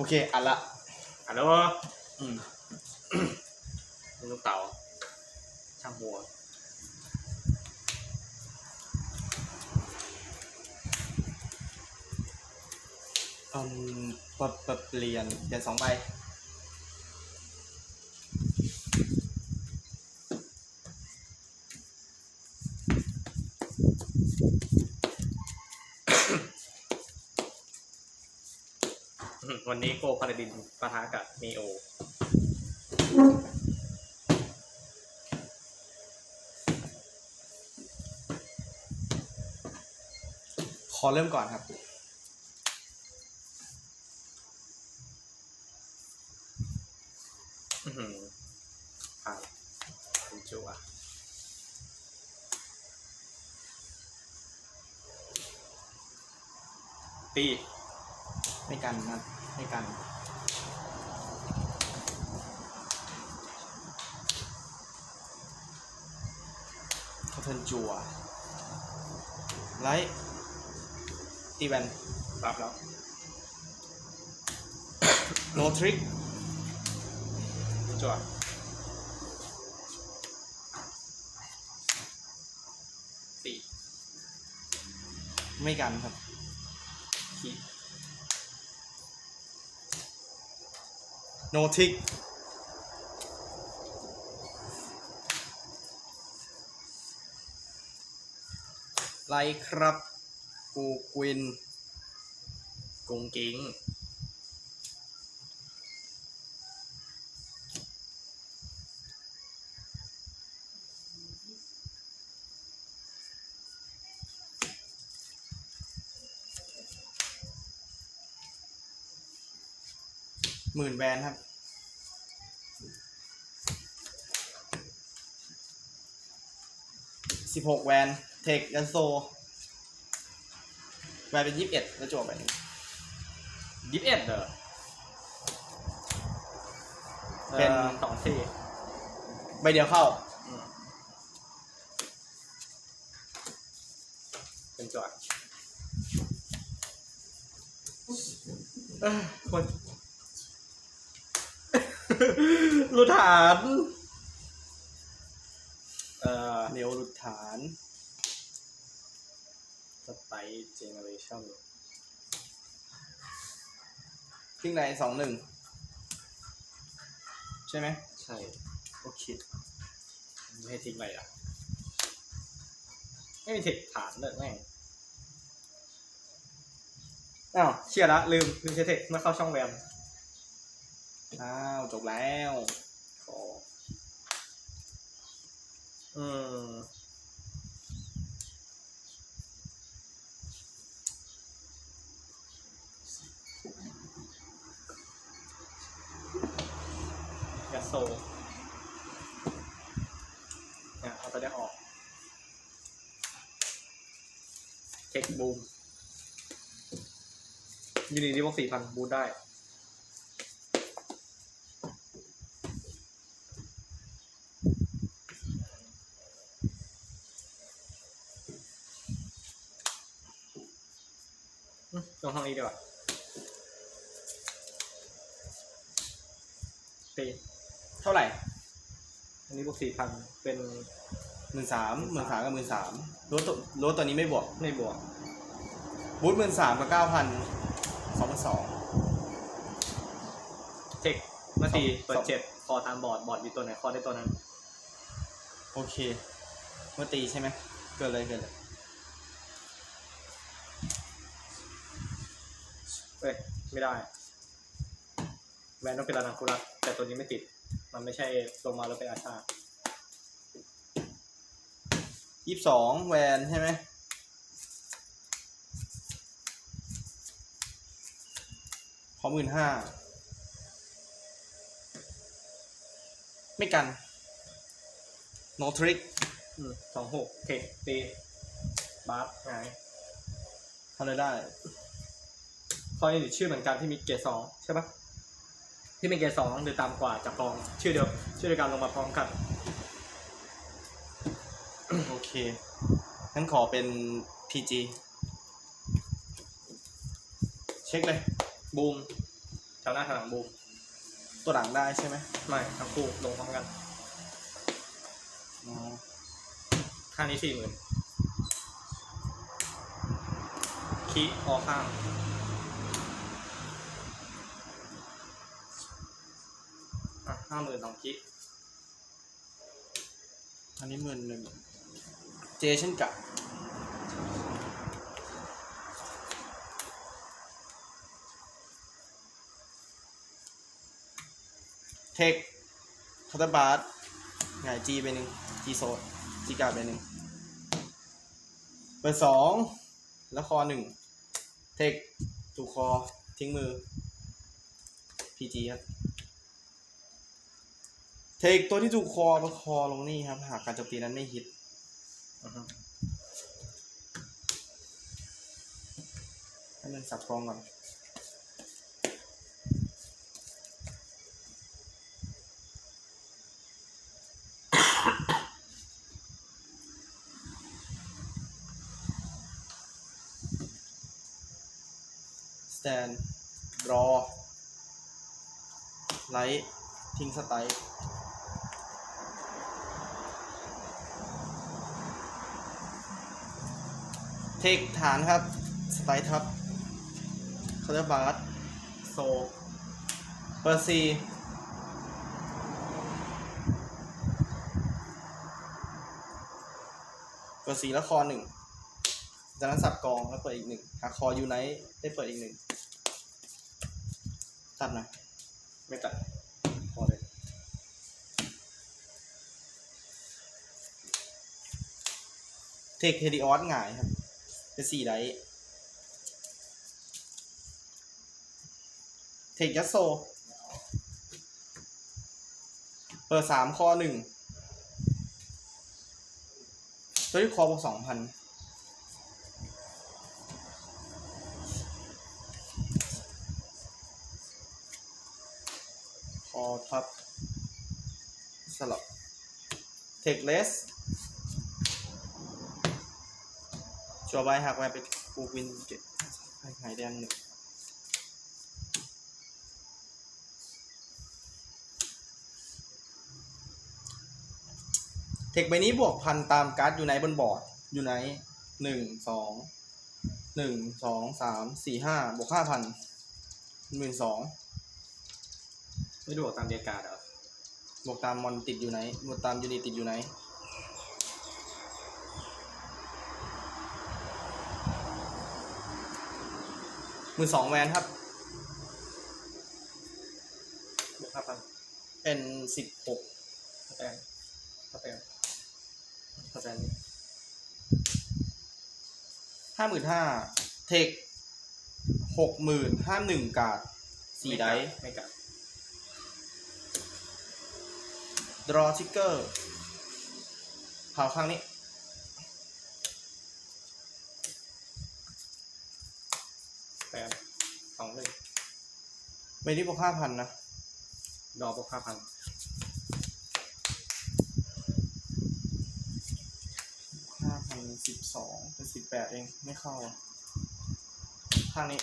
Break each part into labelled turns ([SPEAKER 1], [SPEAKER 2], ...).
[SPEAKER 1] โอเคอัดละ
[SPEAKER 2] ฮัลโหล
[SPEAKER 1] อืม
[SPEAKER 2] ลูกเต๋าช่างหัว
[SPEAKER 1] อืมปรับปรับเปลี่ยนเปลี่ยนสองใบ
[SPEAKER 2] วันนี้โกพาราดินปะทะกับเนโอ
[SPEAKER 1] ขอเริ่มก่อนครับ
[SPEAKER 2] อื้อหือผ่านคุณจูอะตี
[SPEAKER 1] ไม่กันครับ ไม่กันเขาเทินจัวไลท์ตีแวน
[SPEAKER 2] รับแล้ว
[SPEAKER 1] โนทริก
[SPEAKER 2] จั่วตี
[SPEAKER 1] ไม่กันครับ โนทิกไลท์ครับกูกวิน
[SPEAKER 2] กุงกิ้ง
[SPEAKER 1] แวนครับ สิบหกแวน เทคยันโซ แวนเป็นยี่สิบเอ็ดแล้วจวบไปหนึ่ง
[SPEAKER 2] ยิบเอ็ดเหรอ
[SPEAKER 1] เป็น
[SPEAKER 2] อ่อสองสี่
[SPEAKER 1] ใบเดียวเข้า
[SPEAKER 2] อืมเป็นจั่วเอ้ยคน รูฐาน เอ่อ
[SPEAKER 1] เนวหลุดฐาน
[SPEAKER 2] สไตล์เจเนอเรชั่น
[SPEAKER 1] ทิ้งในสองหนึ่งใช่ไหม
[SPEAKER 2] ใช่
[SPEAKER 1] โอเค
[SPEAKER 2] ไม่ให้ทิ้งไปอะ ไม่มีเทคฐานเลยแม่งอ้าวเชียร์ละ ลืม ลืมใช้เทคเมื่อเข้าช่องแวม
[SPEAKER 1] อ้าวจบแล้ว
[SPEAKER 2] ขออืมยาโซเนี่ยเอาตัวเนี้ออก เช็คบูมยูนิตที่พวกสี่พันบูทได้ ลงห้องนี้ดีกว่าตี
[SPEAKER 1] เท่าไหร่
[SPEAKER 2] อันนี้บวกสี่พันเป็น
[SPEAKER 1] หมื่นสามหมื่นสามกับหมื่นสามรถตัวรถตัวนี้ไม่บวก
[SPEAKER 2] ไม่บวก
[SPEAKER 1] บูทหมื่นสามกับเก้าพันสองพันสอง
[SPEAKER 2] เทคเมื่อตี
[SPEAKER 1] สอง
[SPEAKER 2] เปิดเจ็ดคอตามบอร์ดบอร์ดมีตัวไหนคอได้ตัวนั้น
[SPEAKER 1] โอเคเมื่อตีใช่ไหมเกิดเลยเกิดเลย
[SPEAKER 2] เอ้ยไม่ได้แวนต้องเป็นระดับคุรัสแต่ตัวนี้ไม่ติด มันไม่ใช่ลงมาแล้วเป็นอาชา
[SPEAKER 1] ยี่สิบสองแวนใช่ไหมขอหมื่นห้าไม่กัน no trick
[SPEAKER 2] อืมสองหกเทคตีบาร์ไง
[SPEAKER 1] ทำอะไรได้
[SPEAKER 2] ข้อนี้ชื่อเหมือนกันที่มีเกรดสองใช่ปะที่มีเกรดสองหรือตามกว่าจากกองชื่อเดียวชื่อเดียวกันลงมาพร้อมกัน
[SPEAKER 1] โอเคงั้นขอเป็น PG เช็คเลย
[SPEAKER 2] บูมแถวหน้าแถวหลังบูม
[SPEAKER 1] ตัวหลังได้ใช่ไหม
[SPEAKER 2] ไม่ทั้งคู่ลงพร้อมกัน
[SPEAKER 1] อ๋อ
[SPEAKER 2] ค่านี้สี่หมื่นคีออข้างอะ ห้าหมื่นสองคี
[SPEAKER 1] อันนี้หมื่นหนึ่งเจเช่นกับเทคคาตาบาร์หงายจีไปหนึ่งจีโซดจีกาไปหนึ่งเบอร์สองแล้วคอหนึ่งเทคถูกคอทิ้งมือพีจีครับ เทคตัวที่ถูกคอประคอลงนี่ครับ หากการโจมตีนั้นไม่ฮิตให้มันสับกองก่อนสแตนรอไลท์ทิ้งสไตล์ เทคฐานครับ สไตล์ทับคาร์บาร์โซเปอร์ซีเปอร์ซีแล้วคอหนึ่งจากนั้นสับกองแล้วเปิดอีกหนึ่งหาคอยูไนท์ได้เปิดอีกหนึ่งตัดน่อย
[SPEAKER 2] ไม่ตัดพอเลย
[SPEAKER 1] เทคเฮดิออสหงายครับ เป็นสี่ไดท์เทคยัสโซ เปิดสามคอหนึ่งตัวที่คอบวกสองพันคอทับสลับเทคเลส ชัวร์ใบหักแวนไปปูวินเก็บให้หายแดงหนึ่งเทคใบนี้บวกพันตามการ์ดอยู่ไหนบนบอร์ดอยู่ไหนหนึ่งสองหนึ่งสองสามสี่ห้าบวกห้าพันหมื่นสอง
[SPEAKER 2] ไม่ดูออกตามเดียการ์ดเหรอบ
[SPEAKER 1] วกตามมอนติดอยู่ไหนบวกตามยูนิตติดอยู่ไหน มื่นสองแวนครับ
[SPEAKER 2] บวกห้าพัน
[SPEAKER 1] เป็นสิบหก
[SPEAKER 2] สแตนสแตนสแตน
[SPEAKER 1] ห้าหมื่นห้าเทคหกหมื่นห้าหนึ่งกาดสี่ได
[SPEAKER 2] ไม่กัด
[SPEAKER 1] ดรอทิกเกอร์เผาข้างนี้
[SPEAKER 2] สแตน สองหนึ่ง
[SPEAKER 1] ไม่ได้บวกห้าพันนะ
[SPEAKER 2] ดอกบวกห้าพัน
[SPEAKER 1] ห้าพันสิบสองเป็นสิบแปดเอง ไม่เข้าอะข้างนี้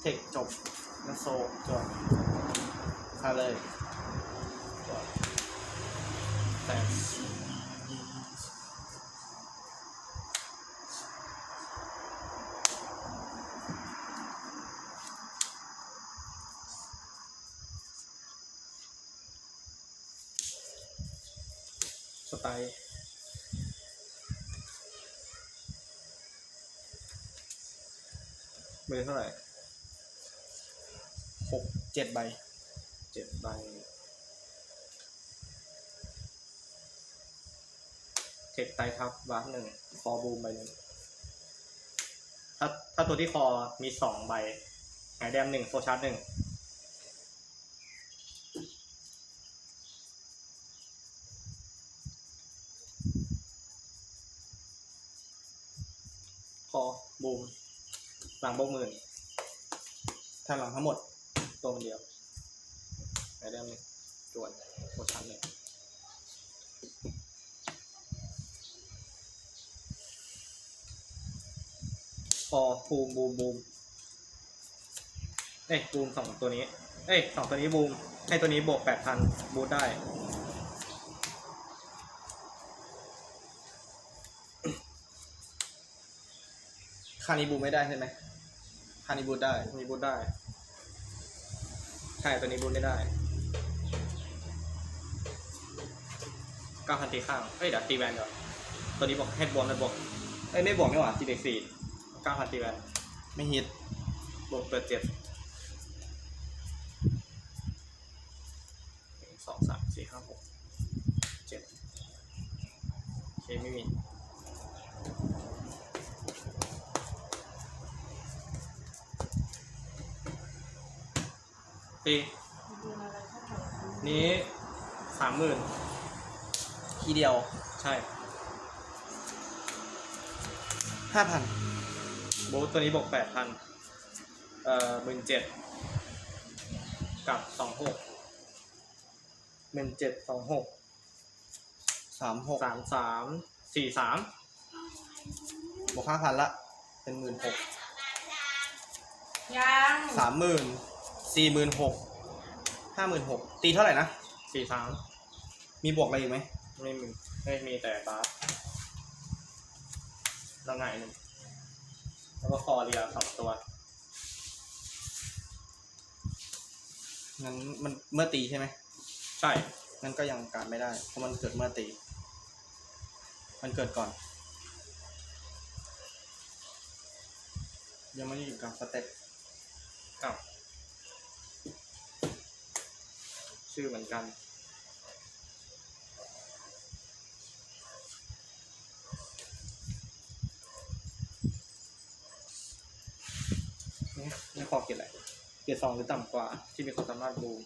[SPEAKER 1] เทคจบแล้วโซจบพาเลยจบ
[SPEAKER 2] แต สไตล์มือเท่าไหร่
[SPEAKER 1] หกเจ็ดใบ
[SPEAKER 2] เจ็ดใบเทคไตรทับวาร์ปหนึ่งคอบูมใบหนึ่งถ้าถ้าตัวที่คอมีสองใบหายแดมหนึ่งโฟชาร์ดหนึ่ง คอบูมหลังโบกหมื่น
[SPEAKER 1] ท่านหลังทั้งหมด
[SPEAKER 2] ตัวมันเดียวหายแดมหนึ่งจวนโฟชาร์ดหนึ่งพอบูมบูมบูมเอ้ยบูมสองตัวนี้ เอ้ยสองตัวนี้บูมให้ตัวนี้บวกแปดพันบูทได้า
[SPEAKER 1] นิบูไม่ได้ใช่ไหมคานิบูได้
[SPEAKER 2] ตัวนี้บูทได้ ใช่ตัวนี้บูทไม่ได้เก้าพันตีข้างเอ้ยเดี๋ยวตีแวนเดี๋ยวตัวนี้บอกให้บวกแล้วบวกเอ้ยไม่บวกนี่หว่าตีเด็กสี่เก้าพันตีแวน
[SPEAKER 1] ไม่ฮิต
[SPEAKER 2] บวกเปิดเจ็ดหนึ่งสองสามสี่ห้าหกเจ็ดโอเคไม่มี ตีนี้สามหมื่น
[SPEAKER 1] ทีเดียว
[SPEAKER 2] ใช่
[SPEAKER 1] ห้าพัน
[SPEAKER 2] โบทตัวนี้บอกแปดพันเอ่อหมื่นเจ็ดกับสองหกหมื่นเจ็ดสองหก
[SPEAKER 1] สามหก
[SPEAKER 2] สามสามสี่สาม
[SPEAKER 1] บวกห้าพันละ เป็นหมื่นหก
[SPEAKER 3] ยัง
[SPEAKER 1] สามหมื่น สี่หมื่นหกห้าหมื่นหกตีเท่าไหร่นะ
[SPEAKER 2] สี่สาม
[SPEAKER 1] มีบวกอะไรอีกไหม
[SPEAKER 2] ไม่มีไม่มีแต่บาสแล้วไงหนึ่งแล้วก็คอเรียสองตัว
[SPEAKER 1] งั้นมันเมื่อตีใช่ไหม
[SPEAKER 2] ใช่
[SPEAKER 1] งั้นก็ยังการไม่ได้ เพราะมันเกิดเมื่อตี มันเกิดก่อน ยังไม่ได้อยู่กับสเต็ป
[SPEAKER 2] อ้าว ชื่อเหมือนกัน นี่ขอเกียรติอะไรเกียรติสองหรือต่ำกว่าที่มีความสามารถบูม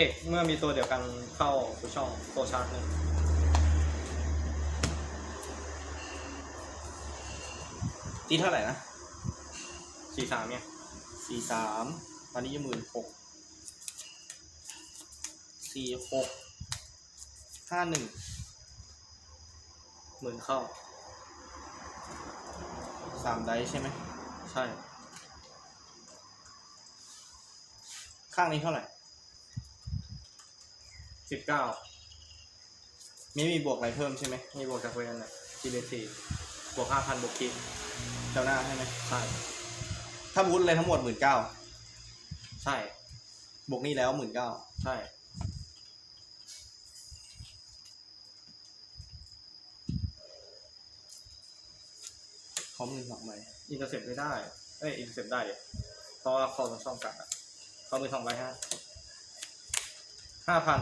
[SPEAKER 2] ทคเมื่อมีตัวเดียวกันเข้าสู่ช่องโซชาร์จหนึ่ง
[SPEAKER 1] ตีเท่าไหร่นะ
[SPEAKER 2] สี่สามเนี่ย
[SPEAKER 1] สี่สามตอนนี้ยังหมื่นหกสี่หกห้าหนึ่ง
[SPEAKER 2] หมื่นเข้า
[SPEAKER 1] สามไดส์ใช่ไหม
[SPEAKER 2] ใช่
[SPEAKER 1] ข้างนี้เท่าไหร่
[SPEAKER 2] สิบเก้า
[SPEAKER 1] ไม่มีบวกอะไรเพิ่มใช่ไหม
[SPEAKER 2] มีบวกจากเวนอะทีเดสี่บวกห้าพันบวกคิด
[SPEAKER 1] เจ้าหน้าใช่ไหม
[SPEAKER 2] ใช่
[SPEAKER 1] ถ้าบูทเลยทั้งหมดหมื่นเก้า
[SPEAKER 2] ใช่
[SPEAKER 1] บวกนี่แล้วหมื่นเก้า
[SPEAKER 2] ใช่
[SPEAKER 1] เขาหมื่นสองใบ
[SPEAKER 2] อินเตอร์เซ็ปไม่ได้ เอ้ยอินเตอร์เซ็ปได้ดิเพราะว่าคอมันช่องกัดอะเขามือสองใบฮะห้าพัน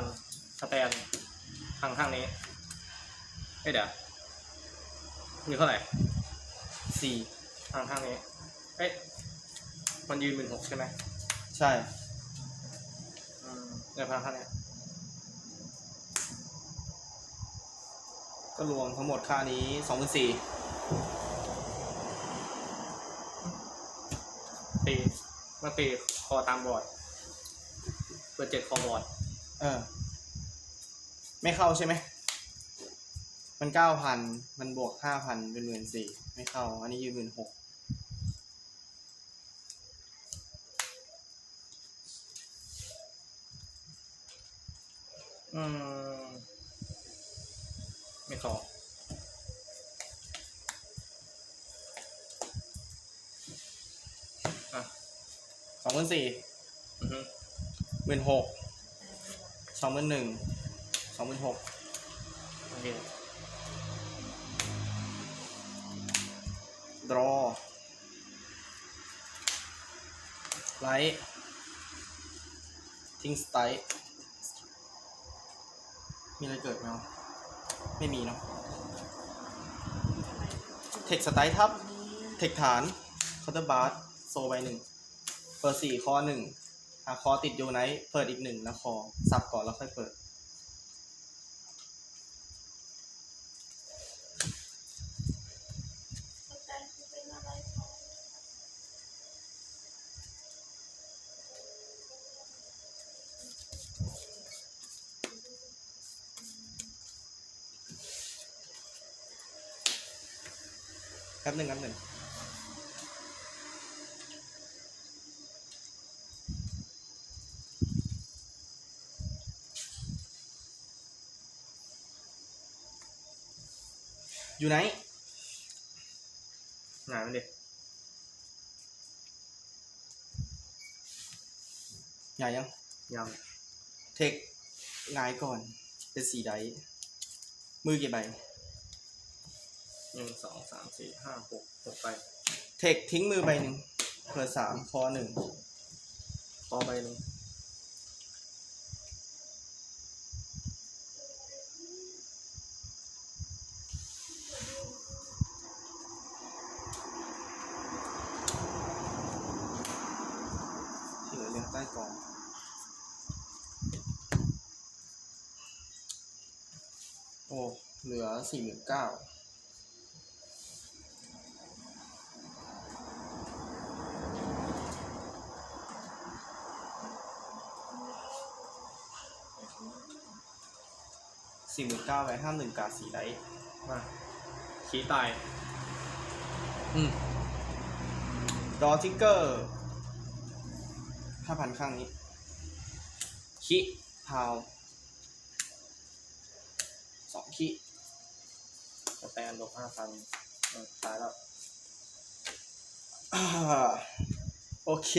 [SPEAKER 2] สแตนทางข้างนี้เอ้ยเดี๋ยวมีเท่าไหร่
[SPEAKER 1] สี่
[SPEAKER 2] ทางข้างนี้เอ๊ะมันยืนหมื่นหกใช่ไหม
[SPEAKER 1] ใช่
[SPEAKER 2] อืมเดี๋ยวทางข้างเนี้ย
[SPEAKER 1] ก็รวมทั้งหมดค่านี้สองหมื่นสี่
[SPEAKER 2] ตีมันตีคอตามบอร์ดเปิดเจ็ดคอบอร์ด
[SPEAKER 1] เออ ไม่เข้าใช่ไหม มันเก้าพัน มันบวกห้าพันเป็นหมื่นสี่ ไม่เข้า อันนี้ยืนหมื่นหก
[SPEAKER 2] อืม ไม่คออะ
[SPEAKER 1] สองหมื่นสี่
[SPEAKER 2] อือฮึ
[SPEAKER 1] หมื่นหกสองหมื่นหนึ่ง สองหมื่นหก
[SPEAKER 2] โอเค
[SPEAKER 1] ดรอไลท์ทิ้งสไตล์มีอะไรเกิดไหมวะไม่มีเนาะเทคสไตล์ทับ เทคฐานคาร์เตอร์บาร์โซไปหนึ่งเปิดสี่คอหนึ่งหาคอติดโยไนท์เปิดอีกหนึ่งแล้วคอ สับก่อนแล้วค่อยเปิด ป๊บหนึ่งแป๊บหนึ่งอยู่ไหน
[SPEAKER 2] หงายมันดิ
[SPEAKER 1] หงายยัง
[SPEAKER 2] ยัง
[SPEAKER 1] เทคหงายก่อน เป็นสีไดส์มือกี่ใบ
[SPEAKER 2] หนึ่งสองสามสี่ห้าหกหกไป
[SPEAKER 1] เทคทิ้งมือใบหนึ่งเปิดสามคอหนึ่ง
[SPEAKER 2] พอใบหนึ่ง
[SPEAKER 1] ที่เหลือเรียงใต้กองโอ้ เหลือสี่หมื่นเก้า สี่หมื่นเก้าไปห้ามหนึ่งกาสีไดส์
[SPEAKER 2] มาขี้ตาย
[SPEAKER 1] อืมดอทิกเกอร์ห้าพันข้างนี้ คิพาวสองคิ
[SPEAKER 2] สแตนลบห้าพันตายแล้ว
[SPEAKER 1] อ่าโอเค